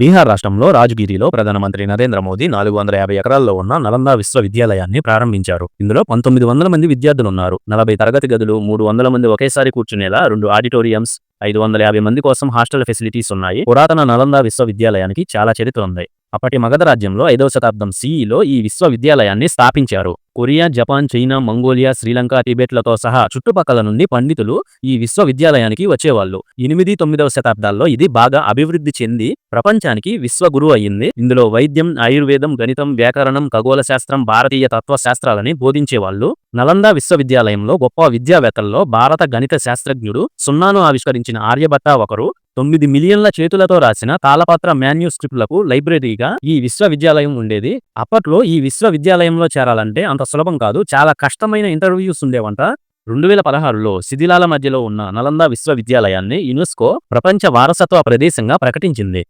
బీహార్ రాష్ట్రంలో రాజగిరిలో ప్రధానమంత్రి నరేంద్ర మోదీ నాలుగు వందల యాభై ఎకరాల్లో ఉన్న నలంద విశ్వవిద్యాలయాన్ని ప్రారంభించారు. ఇందులో పంతొమ్మిది వందల మంది విద్యార్థులున్నారు. నలభై తరగతి గదులు మూడు వందల మంది ఒకేసారి కూర్చునేలా రెండు ఆడిటోరియంస్ ఐదు వందల యాభై మంది కోసం హాస్టల్ ఫెసిలిటీస్ ఉన్నాయి. పురాతన నలంద విశ్వవిద్యాలయానికి చాలా చరిత్ర ఉంది. అప్పటి మగధ రాజ్యంలో ఐదవ శతాబ్దం సిఈలో ఈ విశ్వవిద్యాలయాన్ని స్థాపించారు. Korea Japan China Mongolia Sri టిబెట్లతో సహా చుట్టుపక్కల నుండి పండితులు ఈ విశ్వవిద్యాలయానికి వచ్చేవాళ్ళు. ఎనిమిది తొమ్మిదవ శతాబ్దాల్లో ఇది బాగా అభివృద్ధి చెంది ప్రపంచానికి విశ్వగురు అయ్యింది. ఇందులో వైద్యం ఆయుర్వేదం గణితం వ్యాకరణం ఖగోళ శాస్త్రం భారతీయ తత్వశాస్త్రాలని బోధించేవాళ్ళు. నలంద విశ్వవిద్యాలయంలో గొప్ప విద్యావేత్తల్లో భారత గణిత శాస్త్రజ్ఞుడు సున్నాను ఆవిష్కరించిన ఆర్యభట్ట ఒకరు. తొమ్మిది మిలియన్ల చేతులతో రాసిన తాళపత్ర మాన్యూస్క్రిప్ట్లకు లైబ్రరీగా ఈ విశ్వవిద్యాలయం ఉండేది. అప్పట్లో ఈ విశ్వవిద్యాలయంలో చేరాలంటే అంత సులభం కాదు. చాలా కష్టమైన ఇంటర్వ్యూస్ ఉండేవంట. రెండు వేల పదహారులో శిథిలాల మధ్యలో ఉన్న నలంద విశ్వవిద్యాలయాన్ని యునెస్కో ప్రపంచ వారసత్వ ప్రదేశంగా ప్రకటించింది.